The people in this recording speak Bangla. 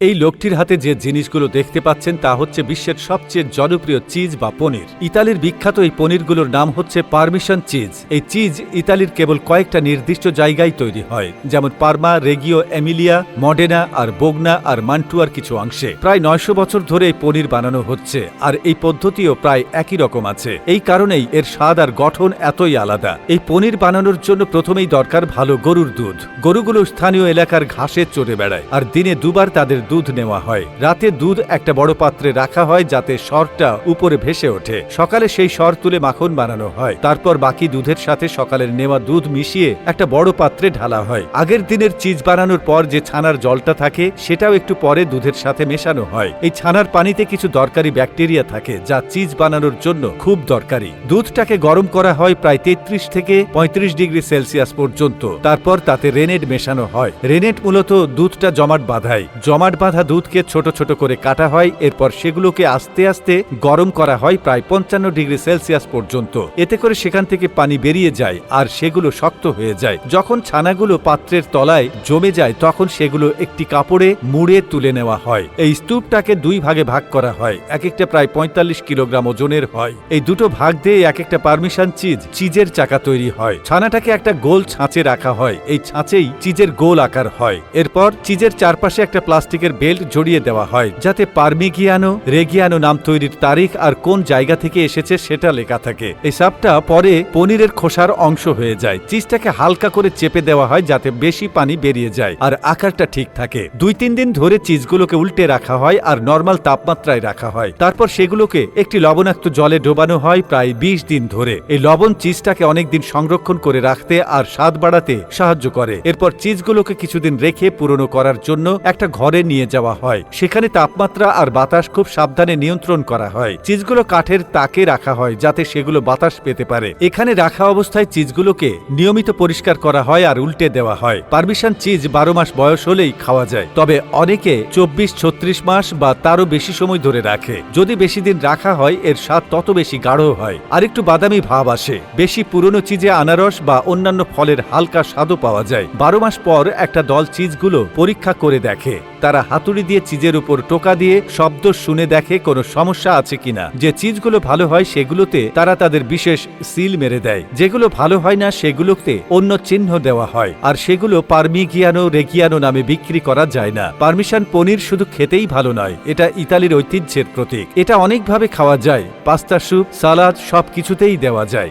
এই লোকটির হাতে যে জিনিসগুলো দেখতে পাচ্ছেন তা হচ্ছে বিশ্বের সবচেয়ে জনপ্রিয় চিজ বা পনির। ইতালির বিখ্যাত এই পনিরগুলোর নাম হচ্ছে পারমিশন চিজ। এই চিজ ইতালির কেবল কয়েকটা নির্দিষ্ট জায়গায় তৈরি হয়, যেমন পারমা, রেগিও, এমিলিয়া, মডেনা আর বোগনা আর মান্টুয়ার কিছু অংশে। প্রায় নয়শো বছর ধরে এই পনির বানানো হচ্ছে আর এই পদ্ধতিও প্রায় একই রকম আছে। এই কারণেই এর স্বাদ আর গঠন এতই আলাদা। এই পনির বানানোর জন্য প্রথমেই দরকার ভালো গরুর দুধ। গরুগুলো স্থানীয় এলাকার ঘাসে চড়ে বেড়ায় আর দিনে দুবার তাদের দুধ নেওয়া হয়। রাতে দুধ একটা বড় পাত্রে রাখা হয় যাতে সরটা উপরে ভেসে ওঠে। সকালে সেই সর তুলে মাখন বানানো হয়। তারপর বাকি দুধের সাথে সকালের নেওয়া দুধ মিশিয়ে একটা বড় পাত্রে ঢালা হয়। আগের দিনের চিজ বানানোর পর যে ছানার জলটা থাকে, সেটাও একটু পরে দুধের সাথে মেশানো হয়। এই ছানার পানিতে কিছু দরকারি ব্যাকটেরিয়া থাকে, যা চিজ বানানোর জন্য খুব দরকারি। দুধটাকে গরম করা হয় প্রায় তেত্রিশ থেকে পঁয়ত্রিশ ডিগ্রি সেলসিয়াস পর্যন্ত। তারপর তাতে রেনেড মেশানো হয়। রেনেড মূলত দুধটা জমাট বাঁধায়। জমাট বাঁধা দুধকে ছোট ছোট করে কাটা হয়, এরপর সেগুলোকে আস্তে আস্তে গরম করা হয় প্রায় পঞ্চান্ন ডিগ্রি সেলসিয়াস পর্যন্ত। এতে করে সেখান থেকে পানি বেরিয়ে যায় আর সেগুলো শক্ত হয়ে যায়। যখন ছানাগুলো পাত্রের তলায় জমে যায়, তখন সেগুলো একটি কাপড়ে মুড়ে তুলে নেওয়া হয়। এই স্তূপটাকে দুই ভাগে ভাগ করা হয়। এক একটা প্রায় পঁয়তাল্লিশ কিলোগ্রাম ওজনের হয়। এই দুটো ভাগ দিয়ে এক একটা পারমিশন চিজ, চিজের চাকা তৈরি হয়। ছানাটাকে একটা গোল ছাঁচে রাখা হয়। এই ছাঁচেই চিজের গোল আকার হয়। এরপর চিজের চারপাশে একটা প্লাস্টিকের বেল্ট জড়িয়ে দেওয়া হয়, যাতে পারমিগিয়ানো, রেগিয়ানো নাম তৈরির তারিখ আর কোন জায়গা থেকে এসেছে সেটা লেখা থাকে। এই সাপটা পরে পনিরের খোসার অংশ হয়ে যায়। চিজটাকে হালকা করে চেপে দেওয়া হয় যাতে বেশি পানি বেরিয়ে যায়। আর আকারটা ঠিক থাকে। দুই তিন দিন ধরে চিজগুলোকে উল্টে রাখা হয় আর নর্মাল তাপমাত্রায় রাখা হয়। তারপর সেগুলোকে একটি লবণাক্ত জলে ডোবানো হয় প্রায় বিশ দিন ধরে। এই লবণ চিজটাকে অনেকদিন সংরক্ষণ করে রাখতে আর স্বাদ বাড়াতে সাহায্য করে। এরপর চিজগুলোকে কিছুদিন রেখে পুরনো করার জন্য একটা ঘরে নিয়ে যাওয়া হয়। সেখানে তাপমাত্রা আর বাতাস খুব সাবধানে নিয়ন্ত্রণ করা হয়। চিজগুলো কাঠের তাকে রাখা হয় যাতে সেগুলো বাতাস পেতে পারে। এখানে রাখা অবস্থায় চিজগুলোকে নিয়মিত পরিষ্কার করা হয় আর উল্টে দেওয়া হয়। পারমিশন চিজ বারো মাস বয়স হলেই খাওয়া যায়। তবে অনেকে চব্বিশ, ছত্রিশ মাস বা তারও বেশি সময় ধরে রাখে। যদি বেশি দিন রাখা হয়, এর স্বাদ তত বেশি গাঢ় হয়। আর একটু বাদামি ভাব আসে। বেশি পুরনো চিজে আনারস বা অন্যান্য ফলের হালকা স্বাদও পাওয়া যায়। বারো মাস পর একটা দল চিজগুলো পরীক্ষা করে দেখে। তারা হাতুড়ি দিয়ে চিজের উপর টোকা দিয়ে শব্দ শুনে দেখে কোনো সমস্যা আছে কিনা। যে চিজগুলো ভালো হয় সেগুলোতে তারা তাদের বিশেষ সিল মেরে দেয়। যেগুলো ভালো হয় না সেগুলোতে অন্য চিহ্ন দেওয়া হয়। আর সেগুলো পারমিগিয়ানো রেগিয়ানো নামে বিক্রি করা যায় না। পারমিশন পনির শুধু খেতেই ভালো নয়, এটা ইতালির ঐতিহ্যের প্রতীক। এটা অনেকভাবে খাওয়া যায়, পাস্তা স্যুপ, সালাদ সব কিছুতেই দেওয়া যায়।